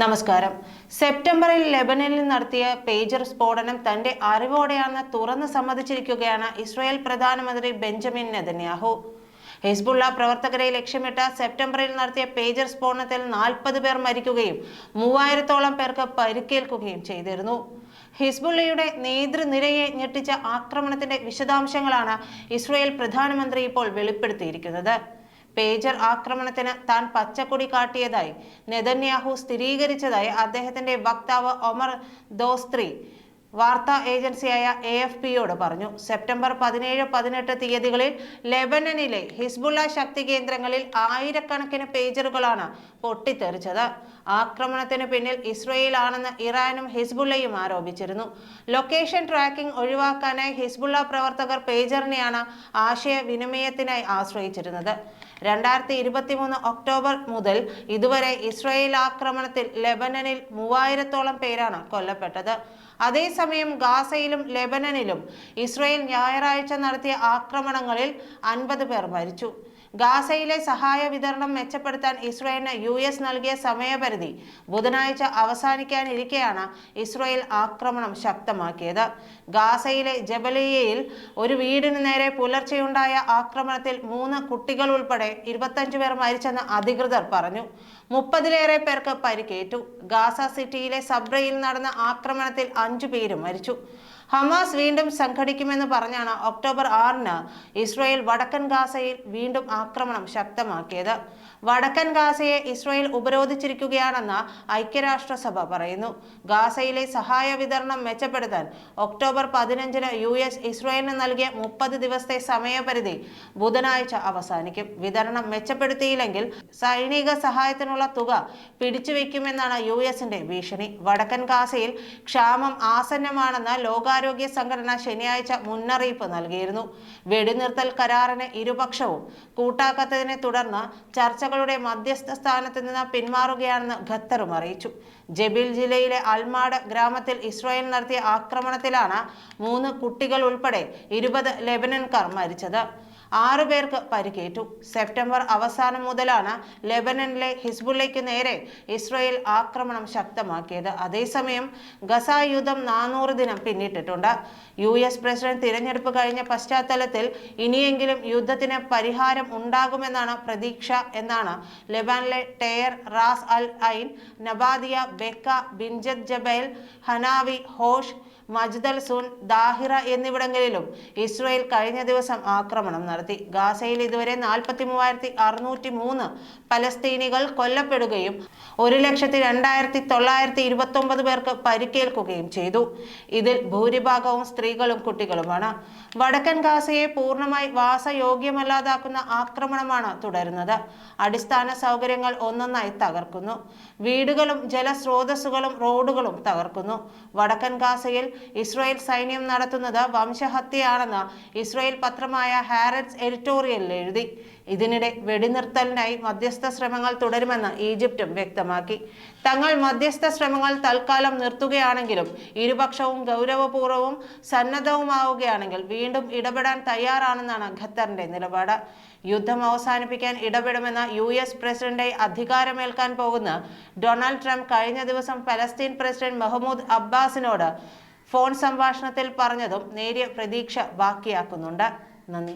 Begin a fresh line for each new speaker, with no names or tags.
നമസ്കാരം. സെപ്റ്റംബറിൽ ലെബനനിൽ നടത്തിയ പേജർ സ്ഫോടനം തന്റെ അറിവോടെയാണ് തുറന്ന് സമ്മതിച്ചിരിക്കുകയാണ് ഇസ്രായേൽ പ്രധാനമന്ത്രി ബെഞ്ചമിൻ നെതന്യാഹു. ഹിസ്ബുള്ള പ്രവർത്തകരെ ലക്ഷ്യമിട്ട് സെപ്റ്റംബറിൽ നടത്തിയ പേജർ സ്ഫോടനത്തിൽ നാൽപ്പത് പേർ മരിക്കുകയും മൂവായിരത്തോളം പേർക്ക് പരിക്കേൽക്കുകയും ചെയ്തിരുന്നു. ഹിസ്ബുള്ളയുടെ നേതൃനിരയെ ഞെട്ടിച്ച ആക്രമണത്തിന്റെ വിശദാംശങ്ങളാണ് ഇസ്രായേൽ പ്രധാനമന്ത്രി ഇപ്പോൾ വെളിപ്പെടുത്തിയിരിക്കുന്നത്. പേജർ ആക്രമണത്തിന് താൻ പച്ചക്കൊടി കാട്ടിയതായി നെതന്യാഹു സ്ഥിരീകരിച്ചതായി അദ്ദേഹത്തിന്റെ വക്താവ് ഒമർ ദോസ്ത്രി വാർത്താ ഏജൻസിയായ എ എഫ് പിയോട് പറഞ്ഞു സെപ്റ്റംബർ പതിനേഴ് പതിനെട്ട് തീയതികളിൽ ലെബനനിലെ ഹിസ്ബുള്ള ശക്തി കേന്ദ്രങ്ങളിൽ ആയിരക്കണക്കിന് പേജറുകളാണ് പൊട്ടിത്തെറിച്ചത്. ആക്രമണത്തിന് പിന്നിൽ ഇസ്രയേൽ ആണെന്ന് ഇറാനും ഹിസ്ബുള്ളയും ആരോപിച്ചിരുന്നു. ലൊക്കേഷൻ ട്രാക്കിംഗ് ഒഴിവാക്കാനായി ഹിസ്ബുള്ള പ്രവർത്തകർ പേജറിനെയാണ് ആശയവിനിമയത്തിനായി ആശ്രയിച്ചിരുന്നത്. രണ്ടായിരത്തി ഇരുപത്തിമൂന്ന് ഒക്ടോബർ മുതൽ ഇതുവരെ ഇസ്രയേൽ ആക്രമണത്തിൽ ലെബനനിൽ മൂവായിരത്തോളം പേരാണ് കൊല്ലപ്പെട്ടത്. അതേസമയം ഗാസയിലും ലെബനനിലും ഇസ്രയേൽ ഞായറാഴ്ച നടത്തിയ ആക്രമണങ്ങളിൽ അൻപത് പേർ മരിച്ചു. ഗാസയിലെ സഹായ വിതരണം മെച്ചപ്പെടുത്താൻ ഇസ്രയേലിന് യു എസ് നൽകിയ സമയപരിധി ബുധനാഴ്ച അവസാനിക്കാനിരിക്കെയാണ് ഇസ്രയേൽ ആക്രമണം ശക്തമാക്കിയത്. ഗാസയിലെ ജബലിയയിൽ ഒരു വീടിന് നേരെ പുലർച്ചെയുണ്ടായ ആക്രമണത്തിൽ മൂന്ന് കുട്ടികൾ ഉൾപ്പെടെ ഇരുപത്തഞ്ചു പേർ മരിച്ചെന്ന് അധികൃതർ പറഞ്ഞു. മുപ്പതിലേറെ പേർക്ക് പരിക്കേറ്റു. ഗാസ സിറ്റിയിലെ സബ്രയിൽ നടന്ന ആക്രമണത്തിൽ അഞ്ചു പേരും മരിച്ചു. ഹമാസ് വീണ്ടും സംഘടിക്കുമെന്ന് പറഞ്ഞാണ് ഒക്ടോബർ ആറിന് ഇസ്രായേൽ വടക്കൻ ഗാസയിൽ വീണ്ടും ആക്രമണം ശക്തമാക്കിയത്. വടക്കൻ ഗാസയെ ഇസ്രായേൽ ഉപരോധിച്ചിരിക്കുകയാണെന്ന് ഐക്യരാഷ്ട്രസഭ പറയുന്നു. ഗാസയിലെ സഹായ വിതരണം മെച്ചപ്പെടുത്താൻ ഒക്ടോബർ പതിനഞ്ചിന് യു എസ് ഇസ്രായേലിന് നൽകിയ മുപ്പത് ദിവസത്തെ സമയപരിധി ബുധനാഴ്ച അവസാനിക്കും. വിതരണം മെച്ചപ്പെടുത്തിയില്ലെങ്കിൽ സൈനിക സഹായത്തിനുള്ള തുക പിടിച്ചുവെക്കുമെന്നാണ് യു എസിന്റെ ഭീഷണി. വടക്കൻ ഗാസയിൽ ക്ഷാമം ആസന്നമാണെന്ന് ലോകാരോഗ്യ സംഘടന ശനിയാഴ്ച മുന്നറിയിപ്പ് നൽകിയിരുന്നു. വെടിനിർത്തൽ കരാറിന് ഇരുപക്ഷവും കൂട്ടാക്കാത്തതിനെ തുടർന്ന് ചർച്ചകളുടെ മധ്യസ്ഥ സ്ഥാനത്ത് നിന്ന് പിന്മാറുകയാണെന്ന് ഖത്തറും അറിയിച്ചു. ജബിൽ ജില്ലയിലെ അൽമാഡ് ഗ്രാമത്തിൽ ഇസ്രായേൽ നടത്തിയ ആക്രമണത്തിലാണ് മൂന്ന് കുട്ടികൾ ഉൾപ്പെടെ ഇരുപത് ലെബനൻകാർ മരിച്ചത്. ആറു പേർക്ക് പരിക്കേറ്റു. സെപ്റ്റംബർ അവസാനം മുതലാണ് ലെബനനിലെ ഹിസ്ബുള്ളയ്ക്ക് നേരെ ഇസ്രയേൽ ആക്രമണം ശക്തമാക്കിയത്. അതേസമയം ഗസ യുദ്ധം നാനൂറ് ദിനം പിന്നിട്ടിട്ടുണ്ട്. യു എസ് പ്രസിഡന്റ് തിരഞ്ഞെടുപ്പ് കഴിഞ്ഞ പശ്ചാത്തലത്തിൽ ഇനിയെങ്കിലും യുദ്ധത്തിന് പരിഹാരം ഉണ്ടാകുമെന്നാണ് പ്രതീക്ഷ എന്നാണ് ലെബാനിലെ Tyre Ras al Ain Nabatieh Bekaa Bint Jbeil Hanawiyeh Hosh Majdal Zoun Dahiyeh എന്നിവിടങ്ങളിലും ഇസ്രയേൽ കഴിഞ്ഞ ദിവസം ആക്രമണം നടത്തി. ഗാസയിൽ ഇതുവരെ നാൽപ്പത്തി മൂവായിരത്തി അറുന്നൂറ്റി മൂന്ന് പലസ്തീനികൾ കൊല്ലപ്പെടുകയും ഒരു ലക്ഷത്തി രണ്ടായിരത്തി തൊള്ളായിരത്തി ഇരുപത്തി ഒമ്പത് പേർക്ക് പരിക്കേൽക്കുകയും ചെയ്തു. ഇതിൽ ഭൂരിഭാഗവും സ്ത്രീകളും കുട്ടികളുമാണ്. വടക്കൻ ഗാസയെ പൂർണമായി വാസയോഗ്യമല്ലാതാക്കുന്ന ആക്രമണമാണ് തുടരുന്നത്. അടിസ്ഥാന സൗകര്യങ്ങൾ ഒന്നൊന്നായി തകർക്കുന്നു. വീടുകളും ജലസ്രോതസ്സുകളും റോഡുകളും തകർക്കുന്നു. വടക്കൻ ഗാസയിൽ ഇസ്രായേൽ സൈന്യം നടത്തുന്നത് വംശഹത്യയാണെന്ന് ഇസ്രായേൽ പത്രമായ ഹാരറ്റ്സ് എഡിറ്റോറിയലിൽ എഴുതി. ഇതിനിടെ വെടിനിർത്തലിനായി മധ്യസ്ഥ ശ്രമങ്ങൾ തുടരുമെന്ന് ഈജിപ്തും വ്യക്തമാക്കി. തങ്ങൾ മധ്യസ്ഥ ശ്രമങ്ങൾ തൽക്കാലം നിർത്തുകയാണെങ്കിലും ഇരുപക്ഷവും ഗൗരവപൂർവവും സന്നദ്ധവുമാവുകയാണെങ്കിൽ വീണ്ടും ഇടപെടാൻ തയ്യാറാണെന്നാണ് ഖത്തറിന്റെ നിലപാട്. യുദ്ധം അവസാനിപ്പിക്കാൻ ഇടപെടുമെന്ന യു എസ് പ്രസിഡന്റായി അധികാരമേൽക്കാൻ പോകുന്ന ഡൊണാൾഡ് ട്രംപ് കഴിഞ്ഞ ദിവസം പലസ്തീൻ പ്രസിഡന്റ് മെഹമ്മൂദ് അബ്ബാസിനോട് ഫോൺ സംഭാഷണത്തിൽ പറഞ്ഞതും നേരിയ പ്രതീക്ഷ ബാക്കിയാക്കുന്നുണ്ട്. നന്ദി.